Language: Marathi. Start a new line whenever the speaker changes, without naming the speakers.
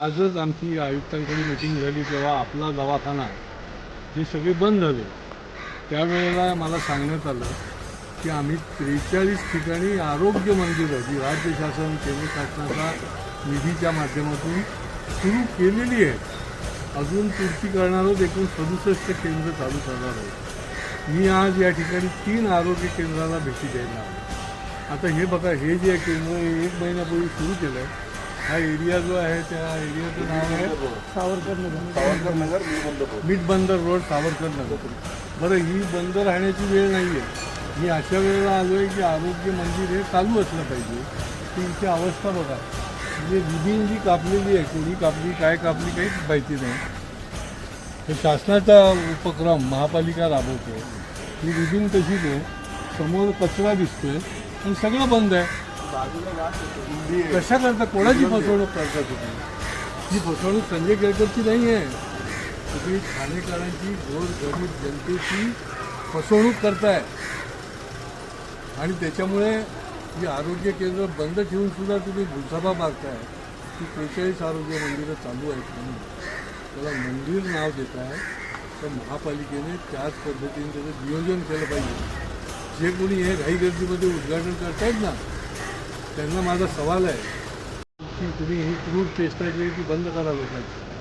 आजच आमची आयुक्तांकडे मिटिंग झाली तेव्हा आपला दवाखाना हे सगळे बंद झाले. त्यावेळेला मला सांगण्यात आलं की आम्ही त्रेचाळीस ठिकाणी आरोग्य मंदिरं जी राज्य शासन केंद्र शासनाचा निधीच्या माध्यमातून सुरू केलेली आहेत अजून पूर्ती करणारच एकूण सदुसष्ट केंद्र चालू करणार आहे. मी आज या ठिकाणी तीन आरोग्य केंद्राला भेटी द्यायला आता हे बघा हे जे केंद्र एक महिन्यापूर्वी सुरू केलं आहे हा एरिया जो आहे त्या एरियाचं नाव आहे सावरकर नगर
सावरकर नगर
मीठ बंदर रोड सावरकर नगर बरं ही बंद राहण्याची वेळ नाही आहे मी अशा वेळेला आलो आहे की आरोग्य मंदिर हे चालू असलं पाहिजे. की इथे अवस्था बघा. म्हणजे विधीन जी कापलेली आहे कोणी कापली काय कापली काहीच माहिती नाही. हे शासनाचा उपक्रम महापालिका राबवते ही विधीन तशीच आहे समोर कचरा दिसतोय. आणि सगळं बंद आहे. कशा करता कोणाची फसवणूक करता तुम्ही? ही फसवणूक संजय केळकरची नाही आहे. तुम्ही ठाणेकरांची गोर गरीब जनतेची फसवणूक करताय. आणि त्याच्यामुळे ही आरोग्य केंद्र बंद ठेवून सुद्धा तुम्ही भुलसभा मागताय की त्रेचाळीस आरोग्य मंदिरं चालू आहेत म्हणून त्याला मंदिर नाव देत आहे तर महापालिकेने त्याच पद्धतीने त्याचं नियोजन केलं पाहिजे. जे कोणी हे घाईगर्दीमध्ये उद्घाटन करतायत ना त्यांना माझा सवाल आहे. की तुम्ही ही क्रूर पेस्ट आहे ती बंद करा लोकांची